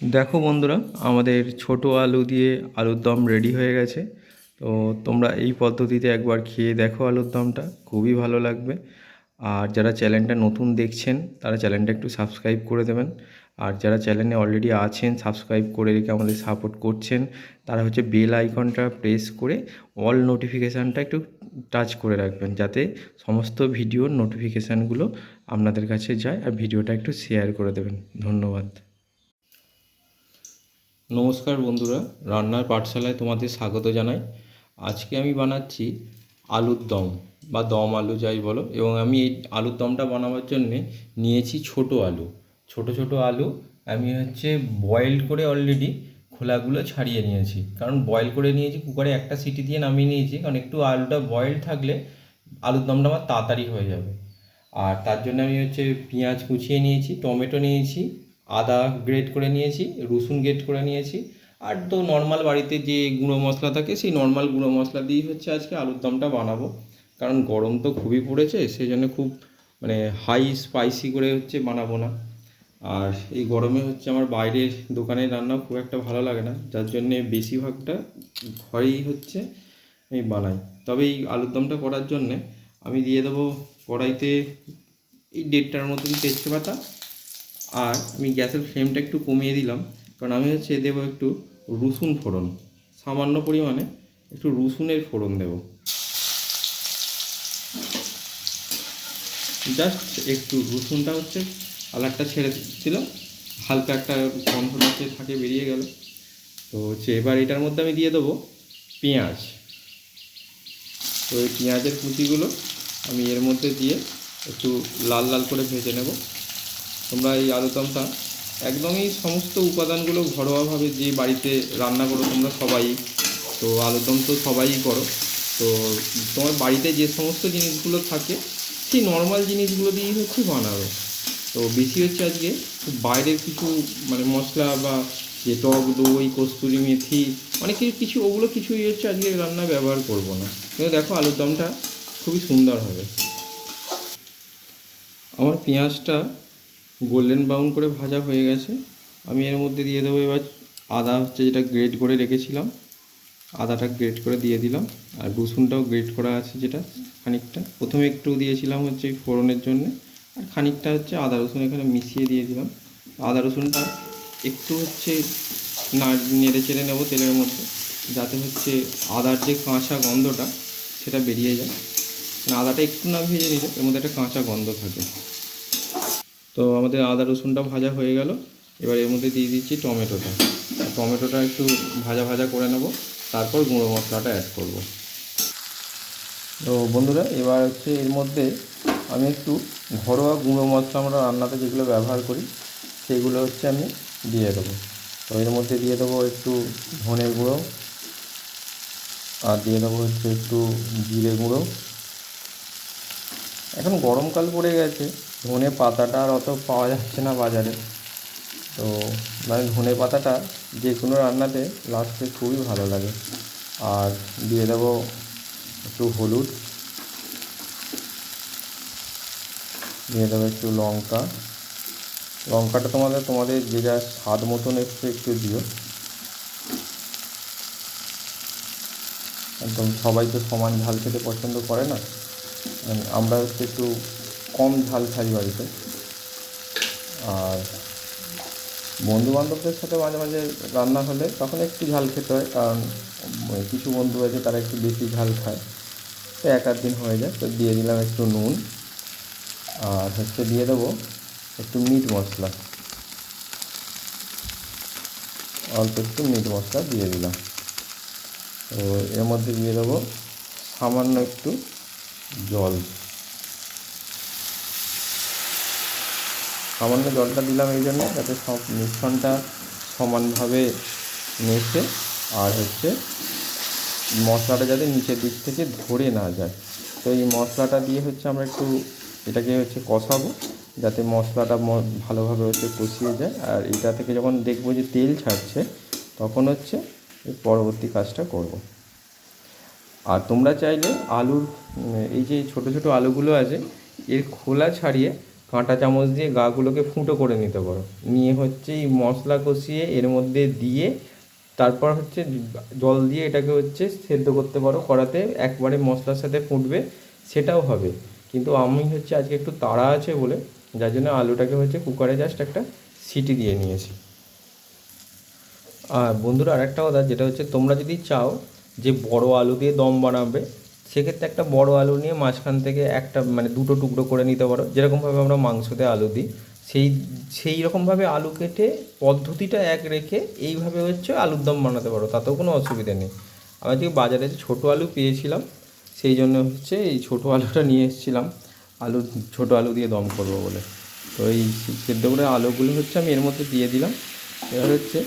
দেখো বন্ধুরা, আমাদের ছোট আলু দিয়ে আলুর দম রেডি হয়ে গেছে। তো তোমরা এই পদ্ধতিতে একবার খেয়ে দেখো আলুর দমটা, খুবই ভালো লাগবে। আর যারা চ্যানেলটা নতুন দেখছেন, তারা চ্যানেলটা একটু সাবস্ক্রাইব করে দেবেন। আর যারা চ্যানেলে অলরেডি আছেন সাবস্ক্রাইব করে রেখে আমাদের সাপোর্ট করছেন, তারা হচ্ছে বেল আইকনটা প্রেস করে অল নোটিফিকেশানটা একটু টাচ করে রাখবেন, যাতে সমস্ত ভিডিওর নোটিফিকেশানগুলো আপনাদের কাছে যায়। আর ভিডিওটা একটু শেয়ার করে দেবেন। ধন্যবাদ। নমস্কার বন্ধুরা, রান্নার পাঠশালায় তোমাদের স্বাগত জানাই। আজকে আমি বানাচ্ছি আলুর দম, বা দম আলু যাই বলো, এবং আমি এই আলুর দমটা বানাবার জন্যে নিয়েছি ছোট আলু। ছোট ছোট আলু আমি হচ্ছে বয়েল করে অলরেডি খোলাগুলো ছাড়িয়ে নিয়েছি। কারণ বয়েল করে নিয়েছি কুকারে একটা সিটি দিয়ে নামিয়ে নিয়েছি, কারণ একটু আলুটা বয়েল থাকলে আলুর দমটা আমার তাড়াতাড়ি হয়ে যাবে। আর তার জন্য আমি হচ্ছে পেঁয়াজ কুচিয়ে নিয়েছি, টমেটো নিয়েছি আদা গ্রেট করে নিয়েছি, রসুন গ্রেট করে নিয়েছি। আর তো নর্মাল বাড়িতে যে গুঁড়ো মশলা থাকে, সেই নর্মাল গুঁড়ো মশলা দিয়েই হচ্ছে আজকে আলুর দমটা বানাবো। কারণ গরম তো খুবই পড়েছে, সেই জন্য খুব মানে হাই স্পাইসি করে হচ্ছে বানাবো না। আর এই গরমে হচ্ছে আমার বাইরের দোকানের রান্না খুব একটা ভালো লাগে না, যার জন্যে বেশিরভাগটা ঘরেই হচ্ছে আমি বানাই। তবে এই আলুর দমটা করার জন্যে আমি দিয়ে দেবো কড়াইতে এই দেড়টার মতন তেজপাতা আর আমি গ্যাসের ফ্লেমটা একটু কমিয়ে দিলাম, কারণ আমি হচ্ছে দেবো একটু রসুন ফোড়ন, সামান্য পরিমাণে একটু রসুনের ফোড়ন দেব। জাস্ট একটু রসুনটা হচ্ছে কালারটা ছেড়ে দিলাম হালকা একটা গন্ধটা যে থাকে বেরিয়ে গেল। তো হচ্ছে এবার এটার মধ্যে আমি দিয়ে দেবো পেঁয়াজ। তো এই পেঁয়াজের কুচিগুলো আমি এর মধ্যে দিয়ে একটু লাল লাল করে ভেজে নেব। তোমরা এই আলুদমটা একদমই সমস্ত উপাদানগুলো ঘরোয়াভাবে যে বাড়িতে রান্না করো তোমরা সবাই, তো আলুদম তো সবাই করো। তো তোমার বাড়িতে যে সমস্ত জিনিসগুলো থাকে, সেই নর্মাল জিনিসগুলো দিয়েই হচ্ছে বানাবে তো বেশি হচ্ছে আজকে বাইরের কিছু মানে মশলা বা যে টক দই, কস্তুরি মেথি, অনেক কিছু কিছু, ওগুলো কিছুই হচ্ছে আজকে রান্না ব্যবহার করব না। কিন্তু দেখো আলুর দমটা খুবই সুন্দর হবে। আমার পেঁয়াজটা গোল্ডেন ব্রাউন করে ভাজা হয়ে গেছে। আমি এর মধ্যে দিয়ে দেবো এবার আদা হচ্ছে যেটা গ্রেট করে রেখেছিলাম। আদাটা গ্রেট করে দিয়ে দিলাম। আর রসুনটাও গ্রেট করা আছে যেটা খানিকটা। প্রথমে একটু দিয়েছিলাম হচ্ছে ফোড়নের জন্য। আর খানিকটা হচ্ছে আদা রসুন এখানে মিশিয়ে দিয়ে দিলাম। আদা রসুনটা একটু হচ্ছে না নেড়ে চেড়ে নেব তেলের মধ্যে। যাতে হচ্ছে আদার যে কাঁচা গন্ধটা সেটা বেরিয়ে যায়। মানে আদাটা একটু না ভেজে নিলে এর মধ্যে একটা কাঁচা গন্ধ থাকে। তো আমাদের আদা রসুনটা ভাজা হয়ে গেল। এবার এর মধ্যে দিয়ে দিচ্ছি টমেটোটা। টমেটোটা একটু ভাজা ভাজা করে নেব। তারপর গুঁড়ো মশলাটা অ্যাড করব। তো বন্ধুরা, এবার হচ্ছে এর মধ্যে আমি একটু ঘরোয়া গুঁড়ো মশলা আমরা রান্নাতে যেগুলো ব্যবহার করি, সেগুলো হচ্ছে আমি দিয়ে দেবো। তো এর মধ্যে দিয়ে দেবো একটু ধনের গুঁড়ো। আর দিয়ে দেবো হচ্ছে একটু জিরে গুঁড়ো। এখন গরমকাল পড়ে গেছে। ধনে পাতাটা আর অত পাওয়া যাচ্ছে না বাজারে। তো মানে ধনে পাতাটা যে কোনো রান্নাতে লাস্টে খুবই ভালো লাগে। আর দিয়ে দেবো একটু হলুদ। দিয়ে দেবো একটু লঙ্কা। লঙ্কাটা তোমাদের তোমাদের যে যা স্বাদ মতন একটু একটু দিও। একদম সবাই তো সমান ঝাল খেতে পছন্দ করে না। মানে আমরা হচ্ছে একটু কম ঝাল খাই বাড়িতে। আর বন্ধু বান্ধবদের সাথে মাঝে মাঝে রান্না হলে তখন একটু ঝাল খেতে হয়, কারণ কিছু বন্ধু আছে তারা একটু বেশি ঝাল খায়। তো এক আধ দিন হয়ে যায়, তো দিয়ে দিলাম একটু নুন, আর হচ্ছে দিয়ে দেবো একটু মিট মশলা। অল্প একটু মিট মশলা দিয়ে দিলাম। তো এর মধ্যে দিয়ে দেবো সামান্য একটু জল। সামান্য জলটা দিলাম এই জন্য, যাতে সব মিশ্রণটা সমানভাবে মেশে আর হচ্ছে মশলাটা যাতে নিচের দিক থেকে ধরে না যায়। তো এই মশলাটা দিয়ে হচ্ছে আমরা একটু এটাকে হচ্ছে কষাবো, যাতে মশলাটা ভালোভাবে হচ্ছে কষিয়ে যায়। আর এটা থেকে যখন দেখব যে তেল ছাড়ছে, তখন হচ্ছে পরবর্তী কাজটা করব। আর তোমরা চাইলে আলুর, এই যে ছোটো ছোটো আলুগুলো আছে, এর খোলা ছাড়িয়ে কাঁটা চামচ দিয়ে গাগুলোকে ফুটো করে নিতে পারো। নিয়ে হচ্ছে এই মশলা কষিয়ে এর মধ্যে দিয়ে তারপর হচ্ছে জল দিয়ে এটাকে হচ্ছে সেদ্ধ করতে পারো। কড়াতে একবারে মশলার সাথে ফুটবে, সেটাও হবে। কিন্তু আমি হচ্ছে আজকে একটু তাড়া আছে বলে যার জন্য আলুটাকে হচ্ছে কুকারে জাস্ট একটা সিটি দিয়ে নিয়েছি। আর বন্ধুরা আরেকটা কথা, যেটা হচ্ছে তোমরা যদি চাও যে বড় আলু দিয়ে দম বানাবে সেক্ষেত্রে একটা বড় আলু নিয়ে মাঝখান থেকে একটা মানে দুটো টুকরো করে নিতে পারো। যেরকমভাবে আমরা মাংসতে আলু দিই, সেই সেই রকমভাবে আলু কেটে পদ্ধতিটা এক রেখে এইভাবে হচ্ছে আলুর দম বানাতে পারো, তাতেও কোনো অসুবিধা নেই। আমি যে বাজারে যে ছোটো আলু পেয়েছিলাম, সেই জন্য হচ্ছে এই ছোটো আলুটা নিয়ে এসেছিলাম। আলু, ছোটো আলু দিয়ে দম করব বলে। তো এই সেদ্ধ করে আলুগুলো হচ্ছে আমি এর মধ্যে দিয়ে দিলাম। এবার হচ্ছে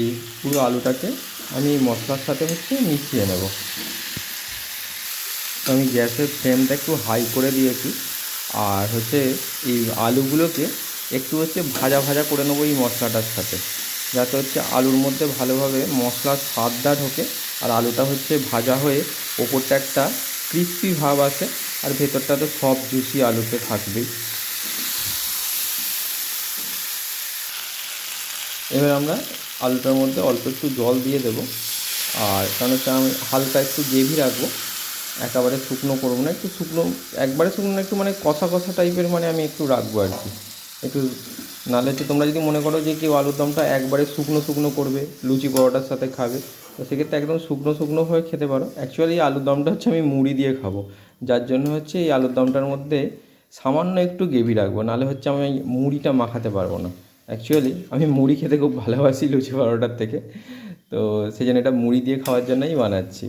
এই পুরো আলুটাকে আমি মশলার সাথে হচ্ছে মিশিয়ে নেব। আমি গ্যাসের ফ্লেমটা একটু হাই করে দিয়েছি। আর হচ্ছে এই আলুগুলোকে একটু হচ্ছে ভাজা ভাজা করে নেব এই মশলাটার সাথে। যাতে হচ্ছে আলুর মধ্যে ভালোভাবে মশলার স্বাদটা ঢোকে আর আলুটা হচ্ছে ভাজা হয়ে ওপরটা একটা ক্রিস্পি ভাব আসে আর ভেতরটা তো সব জুসি আলুতে থাকবেই। এবার আমরা আলুটার মধ্যে অল্প একটু জল দিয়ে দেবো। আর কারণ হচ্ছে আমি হালকা একটু গ্রেভি রাখব। একেবারে শুকনো করব না, একটু শুকনো, একবারে শুকনো একটু মানে কষা কষা টাইপের মানে আমি একটু রাখব আর কি। একটু নাহলে হচ্ছে তোমরা যদি মনে করো যে কেউ আলুর দমটা একবারে শুকনো শুকনো করবে, লুচি পরোটার সাথে খাবে, তো সেক্ষেত্রে একদম শুকনো শুকনো হয়ে খেতে পারো। অ্যাকচুয়ালি আলুর দমটা হচ্ছে আমি মুড়ি দিয়ে খাব, যার জন্য হচ্ছে এই আলুর দমটার মধ্যে সামান্য একটু গ্রেভি রাখব নাহলে হচ্ছে আমি মুড়িটা মাখাতে পারব না। অ্যাকচুয়ালি আমি মুড়ি খেতে খুব ভালোবাসি লুচি পরোটার থেকে, তো সেই জন্য এটা মুড়ি দিয়ে খাওয়ার জন্যই বানাচ্ছি।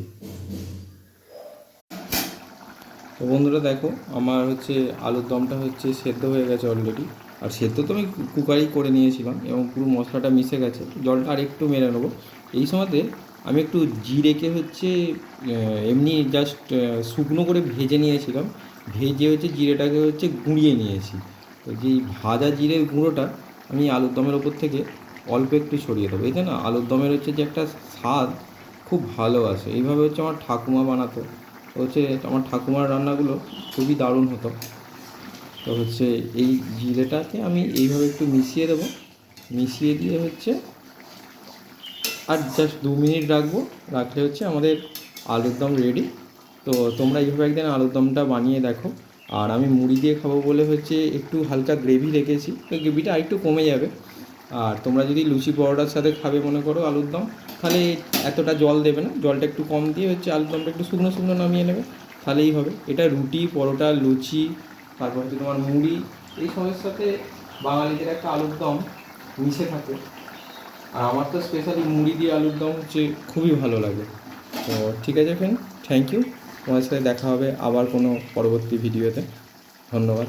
তো বন্ধুরা দেখো, আমার হচ্ছে আলুর দমটা হচ্ছে সেদ্ধ হয়ে গেছে অলরেডি আর সেদ্ধ তো আমি কুকারেই করে নিয়েছিলাম এবং পুরো মশলাটা মিশে গেছে। জলটা আর একটু মেরে নেব। এই সময়তে আমি একটু জিরেকে হচ্ছে এমনি জাস্ট শুকনো করে ভেজে নিয়েছিলাম। ভেজে হচ্ছে জিরেটাকে হচ্ছে গুঁড়িয়ে নিয়েছি। তো যেই ভাজা জিরের গুঁড়োটা আমি আলুর দমের ওপর থেকে অল্প একটু ছড়িয়ে দেবো। এতে না, আলুর দমের হচ্ছে যে একটা স্বাদ খুব ভালো আসে। এইভাবে হচ্ছে আমার ঠাকুমা বানাতো। হচ্ছে আমার ঠাকুমার রান্নাগুলো খুবই দারুণ হতো। তো হচ্ছে এই জিরেটাকে আমি এইভাবে একটু মিশিয়ে দেবো। মিশিয়ে দিয়ে হচ্ছে আর জাস্ট দু মিনিট রাখব। রাখলে হচ্ছে আমাদের আলুর দম রেডি তো তোমরা এইভাবে একদিন আলুর দমটা বানিয়ে দেখো। আর আমি মুড়ি দিয়ে খাব বলে হচ্ছে একটু হালকা গ্রেভি রেখেছি। তো গ্রেভিটা আরেকটু কমে যাবে। আর তোমরা যদি লুচি পরোটার সাথে খাবে মনে করো আলুর দম, তাহলে এতটা জল দেবে না, জলটা একটু কম দিয়ে হচ্ছে আলুর দমটা একটু শুকনো শুকনো নামিয়ে নেবে, তাহলেই হবে। এটা রুটি, পরোটা, লুচি, তারপর হচ্ছে তোমার মুড়ি, এই সময়ের সাথে বাঙালিদের একটা আলুর দম মিশে থাকে। আর আমার তো স্পেশালি মুড়ি দিয়ে আলুর দম হচ্ছে খুবই ভালো লাগে। তো ঠিক আছে ফ্রেন্ড থ্যাংক ইউ তোমার সাথে দেখা হবে আবার কোনো পরবর্তী ভিডিওতে ধন্যবাদ।